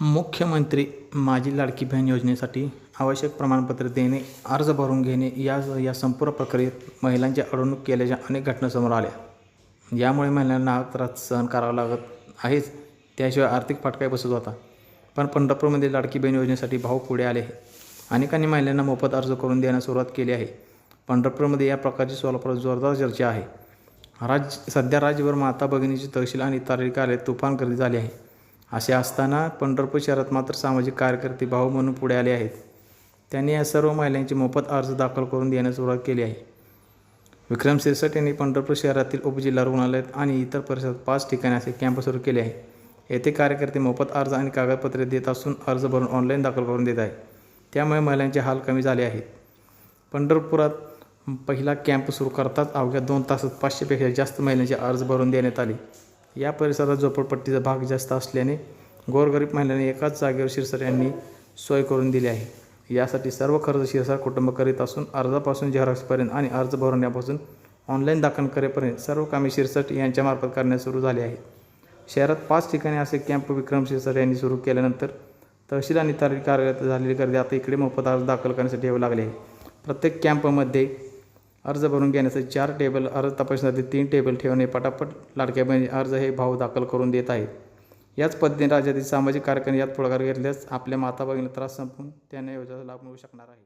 मुख्यमंत्री माझी लाडकी बहीण योजनेसाठी आवश्यक प्रमाणपत्र देणे अर्ज भरून घेणे या या संपूर्ण प्रक्रियेत महिलांची अडवणूक केल्याच्या अनेक घटना समोर आल्या. यामुळे महिलांना त्रास सहन करावा लागत आहेच त्याशिवाय आर्थिक फटकाही बसत होता. पण पंढरपूरमध्ये लाडकी बहीण योजनेसाठी भाऊ पुढे आले आहे अनेकांनी महिलांना मोफत अर्ज करून देण्यास सुरुवात केली आहे. पंढरपूरमध्ये या प्रकारची सोलापुरात जोरदार चर्चा आहे. राज्य सध्या राज्यभर माता भगिनीची तहसील आणि तारीख आले तुफान गर्दी झाली आहे. असे असताना पंढरपूर शहरात मात्र सामाजिक कार्यकर्ते भाऊ म्हणून पुढे आले आहेत. त्यांनी या सर्व महिलांची मोफत अर्ज दाखल करून देण्यास सुरुवात केली आहे. विक्रम सिरसट यांनी पंढरपूर शहरातील उपजिल्हा रुग्णालयात आणि इतर परिसरात पाच ठिकाणी असे कॅम्प सुरू केले आहे. येथे कार्यकर्ते मोफत अर्ज आणि कागदपत्रे देत असून अर्ज भरून ऑनलाईन दाखल करून देत आहे. त्यामुळे महिलांचे हाल कमी झाले आहेत. पंढरपुरात पहिला कॅम्प सुरू करताच अवघ्या दोन तासात पाचशेपेक्षा जास्त महिलांचे अर्ज भरून देण्यात आले. या परिसरात झोपडपट्टीचा भाग जास्त असल्याने गोरगरीब महिलांनी एकाच जागेवर शिरसाट यांनी सोय करून दिली आहे. यासाठी सर्व खर्च शिरसाट कुटुंब करीत असून अर्जापासून झेरॉक्सपर्यंत आणि अर्ज भरण्यापासून ऑनलाईन दाखल करेपर्यंत सर्व कामे शिरसाट यांच्यामार्फत करण्यास सुरू झाले आहे. शहरात पाच ठिकाणी असे कॅम्प विक्रम शिरसाट यांनी सुरू केल्यानंतर तहसील आणि तारीख कार्यालयात झालेली गर्दी आता इकडे मोफत अर्ज दाखल करण्यासाठी यावे लागले आहे. प्रत्येक कॅम्पमध्ये अर्ज भरून घेण्यासाठी चार टेबल अर्ज तपासण्यासाठी तीन टेबल ठेवणे पटापट लाडक्या बहिणी अर्ज हे भाव दाखल करून देत आहेत. याच पद्धतीने राज्यातील सामाजिक कार्यक्रम यात पुढाकार घेतल्यास आपल्या माता भगिनीला त्रास संपून त्यांना योजनेचा लाभ मिळू शकणार आहे.